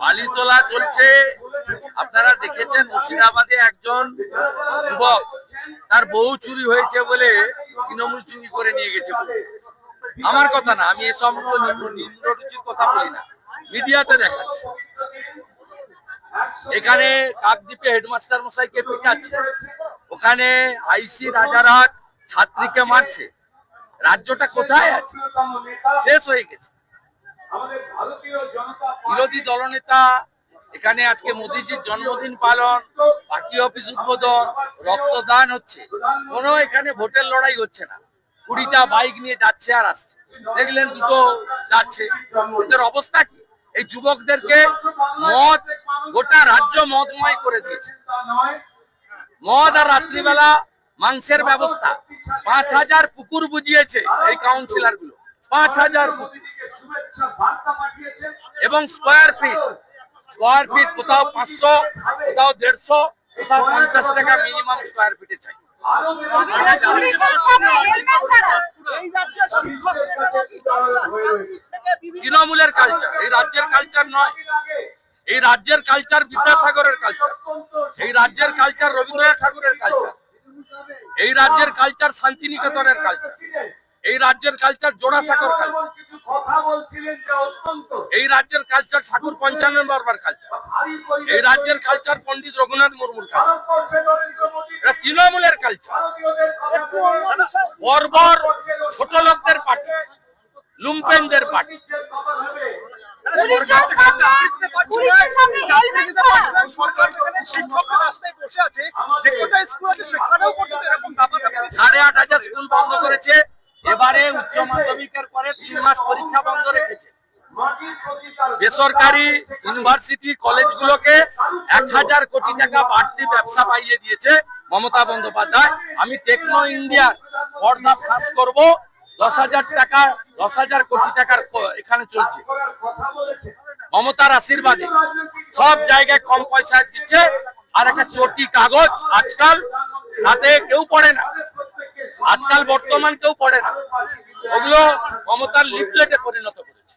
বালি তোলা চলছে। আপনারা দেখেছেন মুর্শিদাবাদে একজন যুবক, তার বউ চুরি হয়েছে বলে তৃণমূল চুরি করে নিয়ে গেছে। আমার কথা না, আমি এই সমস্ত কথা বলি না। মিডিয়াতে দেখাচ্ছি। এখানে কাকদ্বীপে হেডমাস্টার মশাইকে পিটাচ্ছে। ওখানে আইসি রাজারহাট ছাত্রীকে মারছে। রাজ্যটা কোথায় আছে? শেষ হয়ে গেছে। বিরোধী দলনেতা, এখানে আজকে মোদিজির জন্মদিন পালন, পার্টি অফিস উদ্বোধন, রক্তদান হচ্ছে। কোনো এখানে ভোটের লড়াই হচ্ছে না। কুড়িটা বাইক নিয়ে যাচ্ছে আর আসছে। দেখলেন দুটো যাচ্ছে। এদের অবস্থা কি? এই যুবকদেরকে মদ, গোটা রাজ্য মদময় করে দিয়েছে। মদ আর রাত্রিবেলা মাংসের ব্যবস্থা। পাঁচ হাজার পুকুর বুঝিয়েছে এই কাউন্সিলরগুলো। পাঁচ হাজার এবং স্কোয়ার ফিট স্কোয়ার ফিট কোথাও পাঁচশো কোথাও দেড়শো কোথাও পঞ্চাশ টাকা মিনিমাম স্কোয়ার ফিটে চাই। তৃণমূলের কালচার এই রাজ্যের কালচার নয়। এই রাজ্যের কালচার বিদ্যাসাগরের কালচার এই রাজ্যের কালচার রবীন্দ্রনাথ ঠাকুরের কালচার এই রাজ্যের কালচার শান্তিনিকেতনের কালচার এই রাজ্যের কালচার জোড়াসাগর কালচার এই রাজ্যের কালচার ঠাকুর পঞ্চানন বর্মার কালচার এই রাজ্যের কালচার পণ্ডিত রঘুনাথ মুর্মুর কালচার এটা তৃণমূলের কালচার বর্বর ছোট লোকদের পার্টি লুম্পেনদের পার্টি। সরকার রাস্তায় বসে আছে যে কোটা স্কুল আছে সেখানেও মাধ্যমিকের পরে তিন মাস পরীক্ষা বন্ধ রেখেছে। বেসরকারি ইউনিভার্সিটি কলেজগুলোকে এক হাজার কোটি টাকা বাড়তি ব্যবসা পাইয়ে দিয়েছে মমতা বন্দ্যোপাধ্যায়। আমি টেকনো ইন্ডিয়ার পর্দা ফাঁস করব, দশ হাজার টাকা, দশ হাজার কোটি টাকার এখানে চলছে। মমতার আশীর্বাদে সব জায়গায় কম পয়সায় দিচ্ছে, আর একটা চটি কাগজ আজকাল তাতে কেউ পড়ে না। আজকাল বর্তমান কেউ পড়ে না। ওগুলো মমতার লিফলেটে পরিণত করেছে।